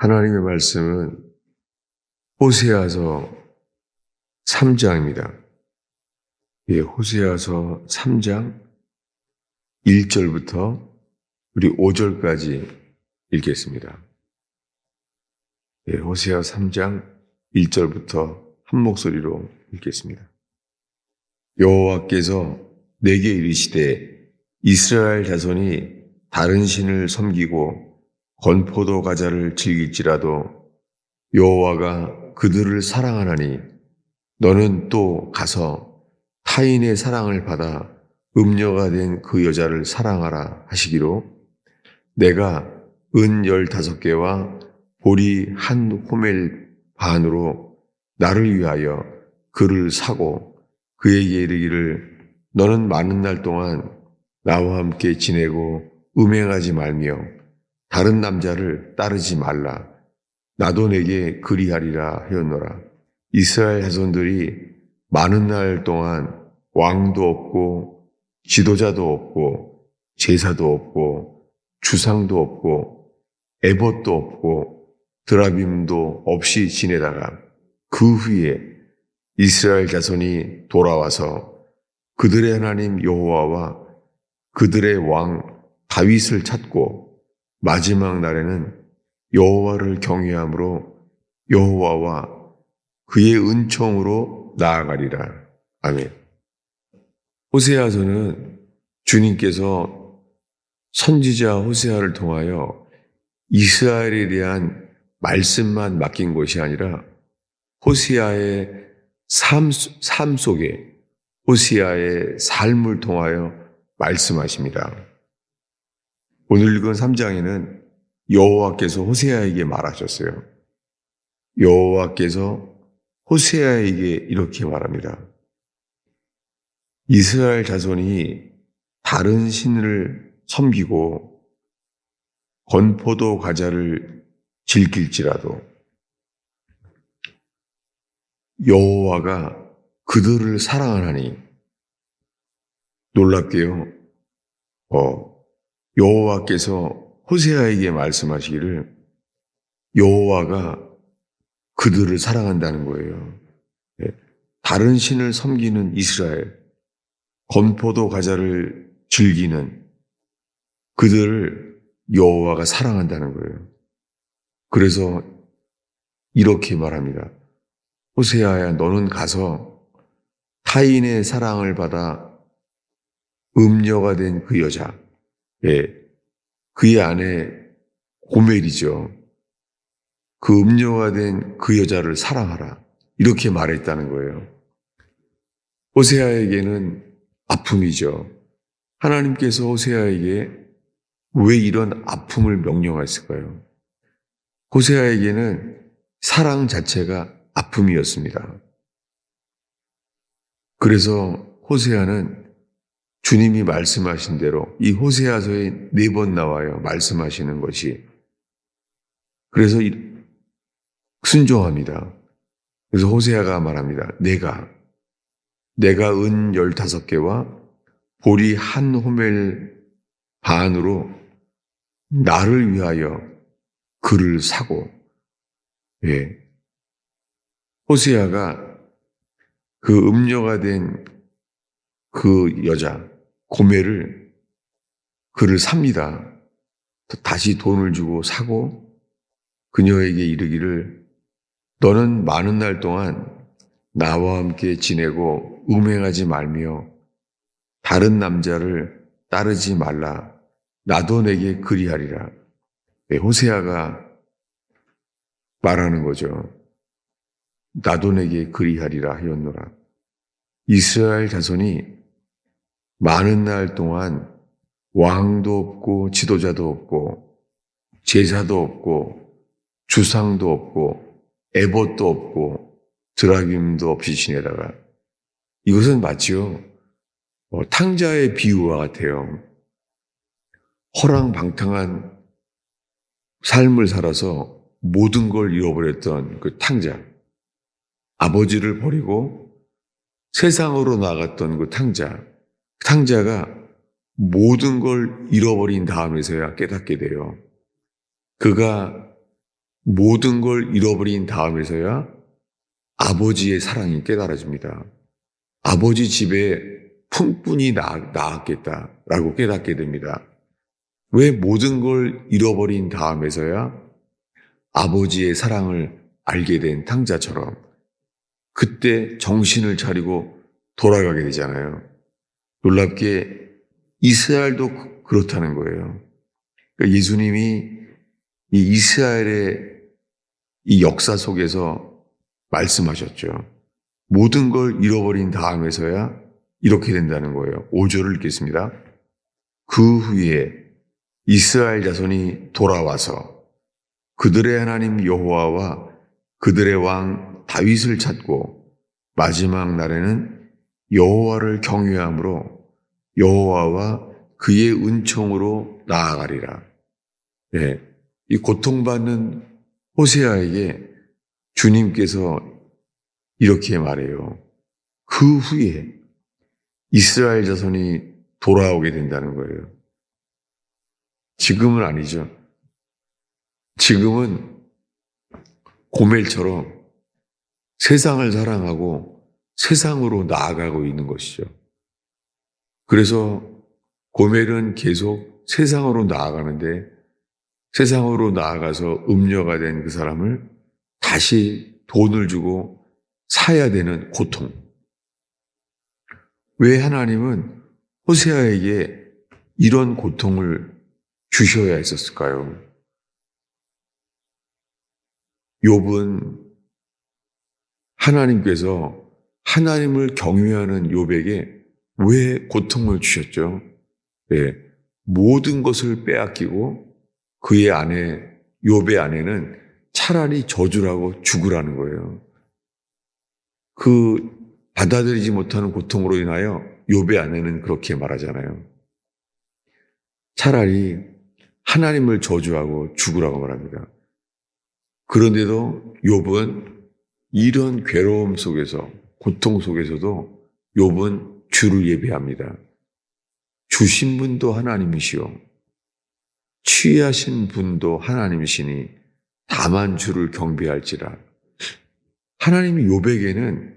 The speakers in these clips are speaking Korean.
하나님의 말씀은 호세아서 3장입니다. 예, 호세아서 3장 1절부터 우리 5절까지 읽겠습니다. 예, 호세아 3장 1절부터 한 목소리로 읽겠습니다. 여호와께서 내게 이르시되 이스라엘 자손이 다른 신을 섬기고 건포도 과자를 즐길지라도 여호와가 그들을 사랑하나니 너는 또 가서 타인의 사랑을 받아 음녀가 된 그 여자를 사랑하라 하시기로 내가 은 열다섯 개와 보리 한 호멜 반으로 나를 위하여 그를 사고 그에게 이르기를 너는 많은 날 동안 나와 함께 지내고 음행하지 말며 다른 남자를 따르지 말라. 나도 내게 그리하리라 하였노라. 이스라엘 자손들이 많은 날 동안 왕도 없고 지도자도 없고 제사도 없고 주상도 없고 에봇도 없고 드라빔도 없이 지내다가 그 후에 이스라엘 자손이 돌아와서 그들의 하나님 여호와와 그들의 왕 다윗을 찾고 마지막 날에는 여호와를 경외함으로 여호와와 그의 은총으로 나아가리라. 아멘. 호세아서는 주님께서 선지자 호세아를 통하여 이스라엘에 대한 말씀만 맡긴 것이 아니라 호세아의 삶, 삶 속에 호세아의 삶을 통하여 말씀하십니다. 오늘 읽은 3장에는 여호와께서 호세아에게 말하셨어요. 여호와께서 호세아에게 이렇게 말합니다. 이스라엘 자손이 다른 신을 섬기고 건포도 과자를 즐길지라도 여호와가 그들을 사랑하나니 놀랍게요. 어, 여호와께서 호세아에게 말씀하시기를 여호와가 그들을 사랑한다는 거예요. 예, 다른 신을 섬기는 이스라엘, 건포도 과자를 즐기는 그들을 여호와가 사랑한다는 거예요. 그래서 이렇게 말합니다. 호세아야, 너는 가서 타인의 사랑을 받아 음녀가 된 그 여자, 예, 그의 아내 고멜이죠. 그 음녀가 된 그 여자를 사랑하라. 이렇게 말했다는 거예요. 호세아에게는 아픔이죠. 하나님께서 호세아에게 왜 이런 아픔을 명령하셨을까요? 호세아에게는 사랑 자체가 아픔이었습니다. 그래서 호세아는 주님이 말씀하신 대로 이 호세아서에 네 번 나와요. 말씀하시는 것이. 그래서 순종합니다. 그래서 호세아가 말합니다. 내가 내가 은 열다섯 개와 보리 한 호멜 반으로 나를 위하여 그를 사고 예. 호세아가 그 음녀가 된 그 여자 고매를 그를 삽니다. 다시 돈을 주고 사고 그녀에게 이르기를 너는 많은 날 동안 나와 함께 지내고 음행하지 말며 다른 남자를 따르지 말라. 나도 내게 그리하리라. 네, 호세아가 말하는 거죠. 나도 내게 그리하리라 하였노라. 이스라엘 자손이 많은 날 동안 왕도 없고 지도자도 없고 제사도 없고 주상도 없고 에봇도 없고 드라김도 없이 지내다가 이것은 마치요 어, 탕자의 비유와 같아요. 허랑방탕한 삶을 살아서 모든 걸 잃어버렸던 그 탕자. 아버지를 버리고 세상으로 나갔던 그 탕자. 탕자가 모든 걸 잃어버린 다음에서야 깨닫게 돼요. 그가 모든 걸 잃어버린 다음에서야 아버지의 사랑이 깨달아집니다. 아버지 집에 품뿐이 나, 나았겠다라고 깨닫게 됩니다. 왜 모든 걸 잃어버린 다음에서야 아버지의 사랑을 알게 된 탕자처럼 그때 정신을 차리고 돌아가게 되잖아요. 놀랍게 이스라엘도 그- 그렇다는 거예요. 그러니까 예수님이 이 이스라엘의 이 역사 속에서 말씀하셨죠. 모든 걸 잃어버린 다음에서야 이렇게 된다는 거예요. 5절을 읽겠습니다. 그 후에 이스라엘 자손이 돌아와서 그들의 하나님 여호와와 그들의 왕 다윗을 찾고 마지막 날에는 여호와를 경외함으로 여호와와 그의 은총으로 나아가리라. 예, 이 고통받는 호세아에게 주님께서 이렇게 말해요. 그 후에 이스라엘 자손이 돌아오게 된다는 거예요. 지금은 아니죠. 지금은 고멜처럼 세상을 사랑하고 세상으로 나아가고 있는 것이죠. 그래서 고멜은 계속 세상으로 나아가는데 세상으로 나아가서 음녀가 된 그 사람을 다시 돈을 주고 사야 되는 고통. 왜 하나님은 호세아에게 이런 고통을 주셔야 했었을까요? 욥은 하나님께서 하나님을 경외하는 욥에게 왜 고통을 주셨죠? 네, 모든 것을 빼앗기고 그의 아내 욥의 아내는 차라리 저주라고 죽으라는 거예요. 그 받아들이지 못하는 고통으로 인하여 욥의 아내는 그렇게 말하잖아요. 차라리 하나님을 저주하고 죽으라고 말합니다. 그런데도 욥은 이런 괴로움 속에서 고통 속에서도 욥은 주를 예배합니다. 주신 분도 하나님이시오. 취하신 분도 하나님이시니 다만 주를 경배할지라. 하나님이 욥에게는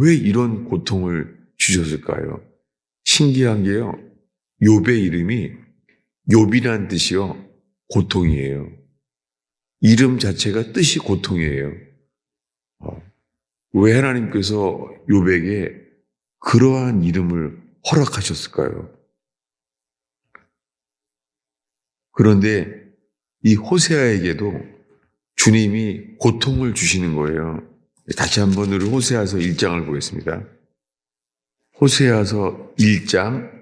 왜 이런 고통을 주셨을까요? 신기한 게요. 욥의 이름이 욥이란 뜻이요. 고통이에요. 이름 자체가 뜻이 고통이에요. 어, 왜 하나님께서 욥에게 그러한 이름을 허락하셨을까요? 그런데 이 호세아에게도 주님이 고통을 주시는 거예요. 다시 한번 우리 호세아서 1장을 보겠습니다. 호세아서 1장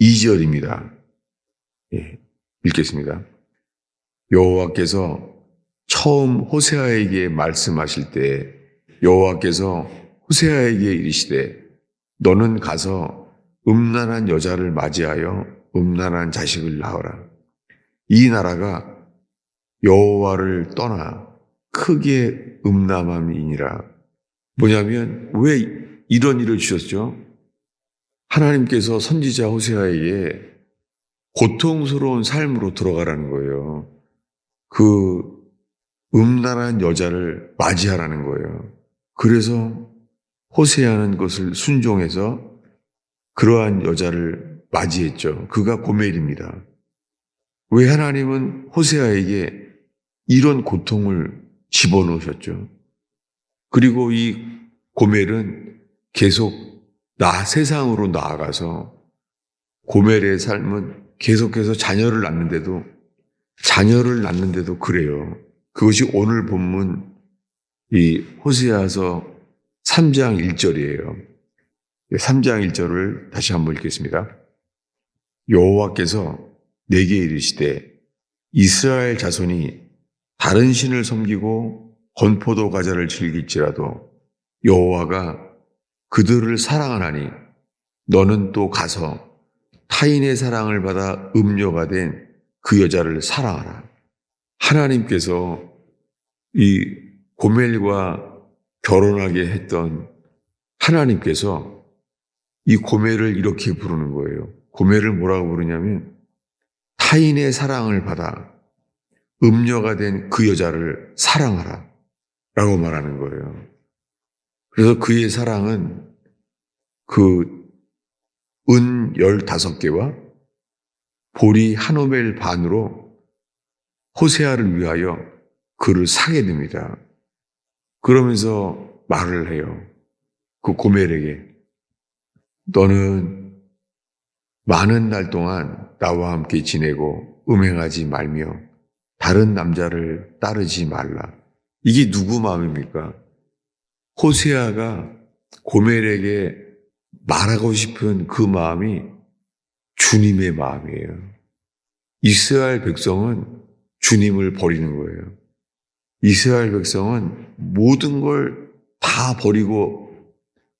2절입니다. 예, 읽겠습니다. 여호와께서 처음 호세아에게 말씀하실 때 여호와께서 호세아에게 이르시되 너는 가서 음란한 여자를 맞이하여 음란한 자식을 낳으라. 이 나라가 여호와를 떠나 크게 음란함이니라. 뭐냐면 왜 이런 일을 주셨죠? 하나님께서 선지자 호세아에게 고통스러운 삶으로 들어가라는 거예요. 그 음란한 여자를 맞이하라는 거예요. 그래서 호세아는 것을 순종해서 그러한 여자를 맞이했죠. 그가 고멜입니다. 왜 하나님은 호세아에게 이런 고통을 집어넣으셨죠? 그리고 이 고멜은 계속 나 세상으로 나아가서 고멜의 삶은 계속해서 자녀를 낳는데도 자녀를 낳는데도 그래요. 그것이 오늘 본문 이 호세아서 3장 1절이에요. 3장 1절을 다시 한번 읽겠습니다. 여호와께서 내게 이르시되 이스라엘 자손이 다른 신을 섬기고 건포도 과자를 즐길지라도 여호와가 그들을 사랑하나니 너는 또 가서 타인의 사랑을 받아 음료가 된 그 여자를 사랑하라. 하나님께서 이 고멜과 결혼하게 했던 하나님께서 이 고멜을 이렇게 부르는 거예요. 고멜을 뭐라고 부르냐면 타인의 사랑을 받아 음녀가 된 그 여자를 사랑하라. 라고 말하는 거예요. 그래서 그의 사랑은 그 은 15개와 보리 한 오멜 반으로 호세아를 위하여 그를 사게 됩니다. 그러면서 말을 해요. 그 고멜에게 너는 많은 날 동안 나와 함께 지내고 음행하지 말며 다른 남자를 따르지 말라. 이게 누구 마음입니까? 호세아가 고멜에게 말하고 싶은 그 마음이 주님의 마음이에요. 이스라엘 백성은 주님을 버리는 거예요. 이스라엘 백성은 모든 걸 다 버리고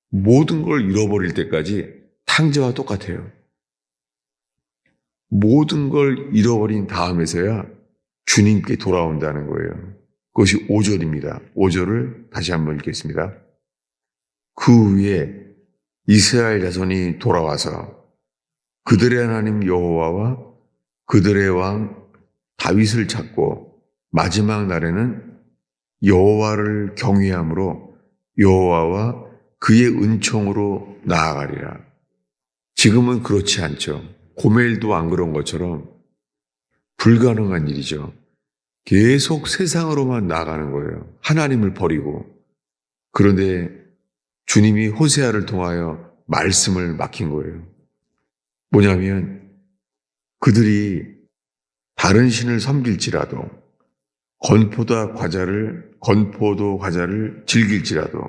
모든 걸 잃어버릴 때까지 탕자와 똑같아요. 모든 걸 잃어버린 다음에서야 주님께 돌아온다는 거예요. 그것이 5절입니다. 5절을 다시 한번 읽겠습니다. 그 후에 이스라엘 자손이 돌아와서 그들의 하나님 여호와와 그들의 왕 다윗을 찾고 마지막 날에는 여호와를 경외함으로 여호와와 그의 은총으로 나아가리라. 지금은 그렇지 않죠. 고멜도 안 그런 것처럼 불가능한 일이죠. 계속 세상으로만 나아가는 거예요. 하나님을 버리고. 그런데 주님이 호세아를 통하여 말씀을 맡긴 거예요. 뭐냐면 그들이 다른 신을 섬길지라도 건포도 과자를 건포도 과자를 즐길지라도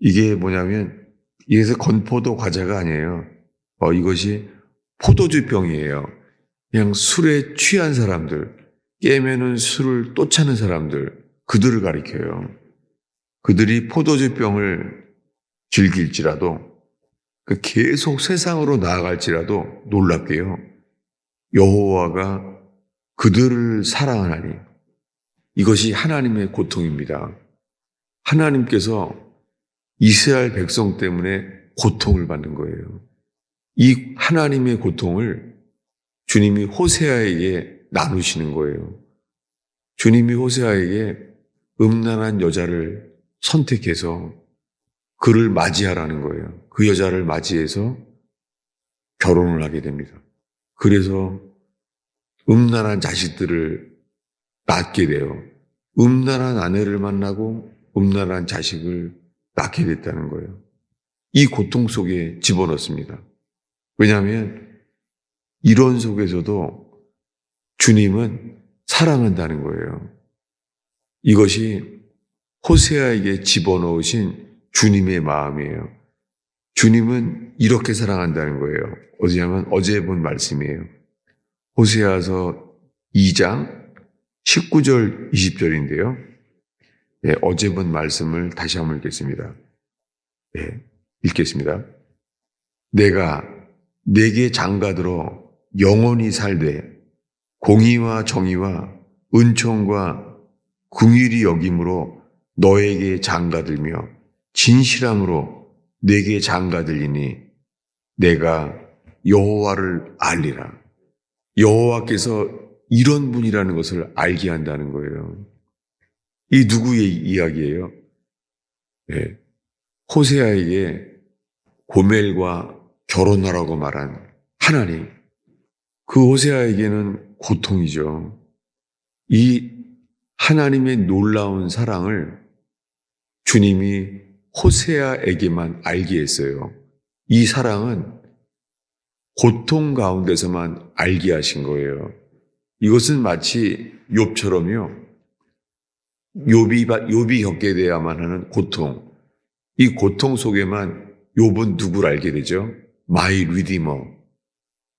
이게 뭐냐면 이래서 건포도 과자가 아니에요. 어, 이것이 포도주 병이에요. 그냥 술에 취한 사람들, 깨면은 술을 또 차는 사람들, 그들을 가리켜요. 그들이 포도주 병을 즐길지라도 그 계속 세상으로 나아갈지라도 놀랍게요. 여호와가 그들을 사랑하나니 이것이 하나님의 고통입니다. 하나님께서 이스라엘 백성 때문에 고통을 받는 거예요. 이 하나님의 고통을 주님이 호세아에게 나누시는 거예요. 주님이 호세아에게 음란한 여자를 선택해서 그를 맞이하라는 거예요. 그 여자를 맞이해서 결혼을 하게 됩니다. 그래서 음란한 자식들을 낳게 돼요. 음란한 아내를 만나고 음란한 자식을 낳게 됐다는 거예요. 이 고통 속에 집어넣습니다. 왜냐하면 이런 속에서도 주님은 사랑한다는 거예요. 이것이 호세아에게 집어넣으신 주님의 마음이에요. 주님은 이렇게 사랑한다는 거예요. 어디냐면 어제 본 말씀이에요. 호세아서 2장 19절 20절인데요. 네, 어제 본 말씀을 다시 한번 읽겠습니다. 네, 읽겠습니다. 내가 내게 장가들어 영원히 살되 공의와 정의와 은총과 궁일이 여김으로 너에게 장가들며 진실함으로 내게 장가들리니 내가 여호와를 알리라. 여호와께서 이런 분이라는 것을 알게 한다는 거예요. 이 누구의 이야기예요? 네. 호세아에게 고멜과 결혼하라고 말한 하나님. 그 호세아에게는 고통이죠. 이 하나님의 놀라운 사랑을 주님이 호세아에게만 알게 했어요. 이 사랑은 고통 가운데서만 알게 하신 거예요. 이것은 마치 욥처럼요. 욥이 욥이 겪게 돼야만 하는 고통. 이 고통 속에만 욥은 누구를 알게 되죠? 마이 리디머.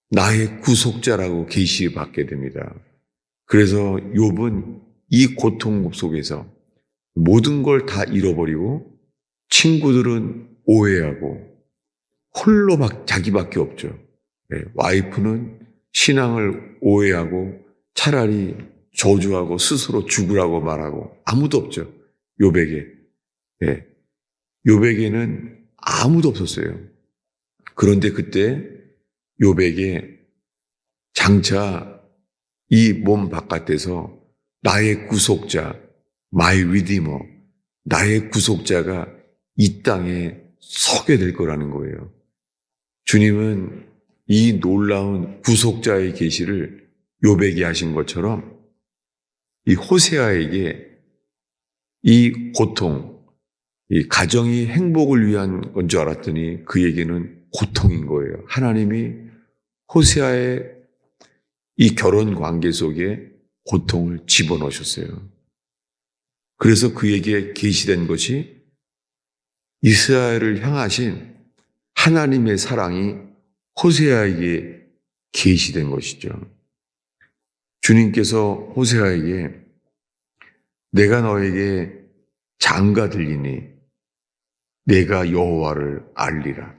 나의 구속자라고 계시받게 됩니다. 그래서 욥은 이 고통 속에서 모든 걸 다 잃어버리고 친구들은 오해하고 홀로 막 자기밖에 없죠. 네, 와이프는 신앙을 오해하고 차라리 저주하고 스스로 죽으라고 말하고 아무도 없죠. 요백에. 네, 요백에는 아무도 없었어요. 그런데 그때 요백에 장차 이 몸 바깥에서 나의 구속자, my redeemer, 나의 구속자가 이 땅에 서게 될 거라는 거예요. 주님은 이 놀라운 구속자의 계시를 요백이 하신 것처럼 이 호세아에게 이 고통, 이 가정이 행복을 위한 건 줄 알았더니 그에게는 고통인 거예요. 하나님이 호세아의 이 결혼 관계 속에 고통을 집어넣으셨어요. 그래서 그에게 계시된 것이 이스라엘을 향하신 하나님의 사랑이 호세아에게 계시된 것이죠. 주님께서 호세아에게 내가 너에게 장가 들리니 내가 여호와를 알리라.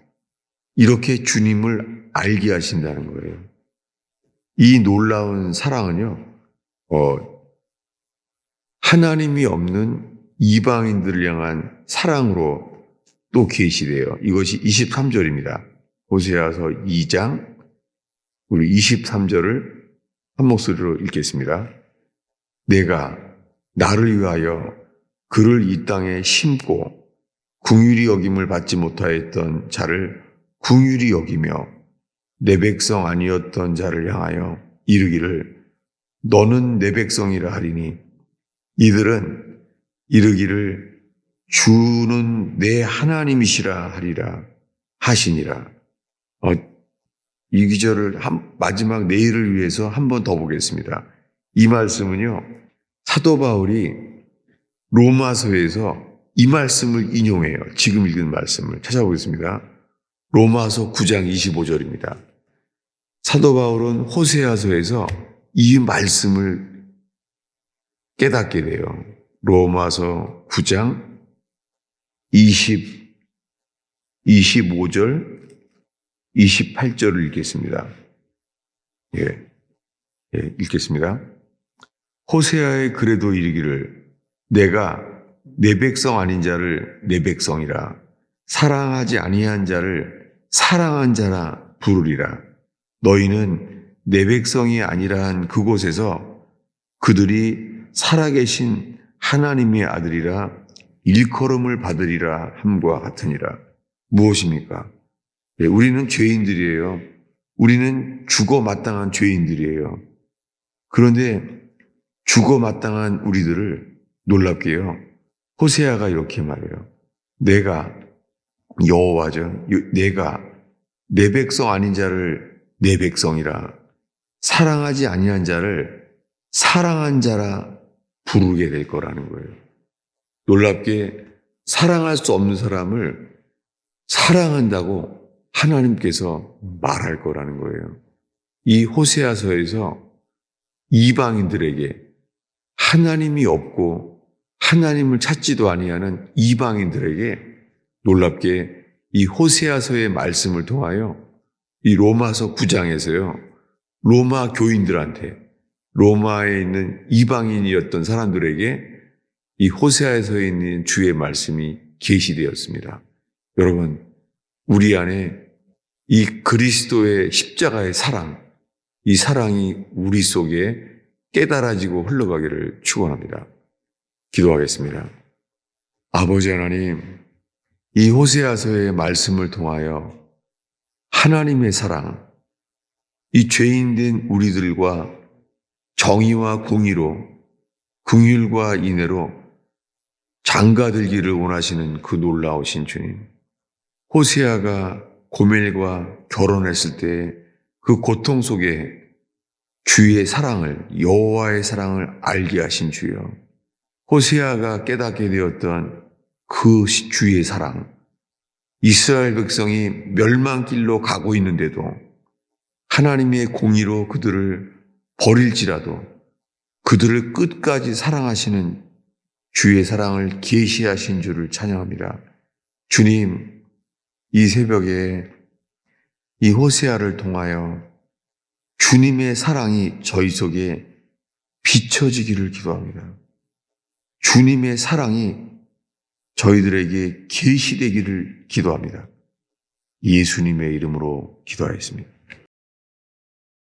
이렇게 주님을 알게 하신다는 거예요. 이 놀라운 사랑은요, 어, 하나님이 없는 이방인들을 향한 사랑으로 또 계시돼요. 이것이 23절입니다. 호세아서 2장 우리 23절을 한 목소리로 읽겠습니다. 내가 나를 위하여 그를 이 땅에 심고 궁휼히 여김을 받지 못하였던 자를 궁휼히 여기며 내 백성 아니었던 자를 향하여 이르기를 너는 내 백성이라 하리니 이들은 이르기를 주는 내 하나님이시라 하리라 하시니라. 어, 이 기절을 한, 마지막 내일을 위해서 한 번 더 보겠습니다. 이 말씀은요, 사도 바울이 로마서에서 이 말씀을 인용해요. 지금 읽은 말씀을 찾아보겠습니다. 로마서 9장 25절입니다. 사도 바울은 호세아서에서 이 말씀을 깨닫게 돼요. 로마서 9장 20, 25절, 28절을 읽겠습니다. 예, 예, 읽겠습니다. 호세아의 그래도 이르기를 내가 내 백성 아닌 자를 내 백성이라 사랑하지 아니한 자를 사랑한 자라 부르리라. 너희는 내 백성이 아니라 한 그곳에서 그들이 살아계신 하나님의 아들이라 일컬음을 받으리라 함과 같으니라. 무엇입니까? 예, 우리는 죄인들이에요. 우리는 죽어 마땅한 죄인들이에요. 그런데 죽어 마땅한 우리들을 놀랍게요. 호세아가 이렇게 말해요. 내가 여호와죠. 내가 내 백성 아닌 자를 내 백성이라 사랑하지 아니한 자를 사랑한 자라 부르게 될 거라는 거예요. 놀랍게 사랑할 수 없는 사람을 사랑한다고 하나님께서 말할 거라는 거예요. 이 호세아서에서 이방인들에게 하나님이 없고 하나님을 찾지도 아니하는 이방인들에게 놀랍게 이 호세아서의 말씀을 통하여 이 로마서 9장에서요. 로마 교인들한테 로마에 있는 이방인이었던 사람들에게 이 호세아에서 있는 주의 말씀이 계시되었습니다. 여러분, 우리 안에 이 그리스도의 십자가의 사랑, 이 사랑이 우리 속에 깨달아지고 흘러가기를 축원합니다. 기도하겠습니다. 아버지 하나님, 이 호세아서의 말씀을 통하여 하나님의 사랑, 이 죄인된 우리들과 정의와 공의로 긍휼과 인애로 장가들기를 원하시는 그 놀라우신 주님. 호세아가 고멜과 결혼했을 때 그 고통 속에 주의 사랑을 여호와의 사랑을 알게 하신 주여. 호세아가 깨닫게 되었던 그 주의 사랑. 이스라엘 백성이 멸망길로 가고 있는데도 하나님의 공의로 그들을 버릴지라도 그들을 끝까지 사랑하시는 주의 사랑을 계시하신 줄을 찬양합니다. 주님, 이 새벽에 이 호세아를 통하여 주님의 사랑이 저희 속에 비춰지기를 기도합니다. 주님의 사랑이 저희들에게 계시되기를 기도합니다. 예수님의 이름으로 기도하였습니다.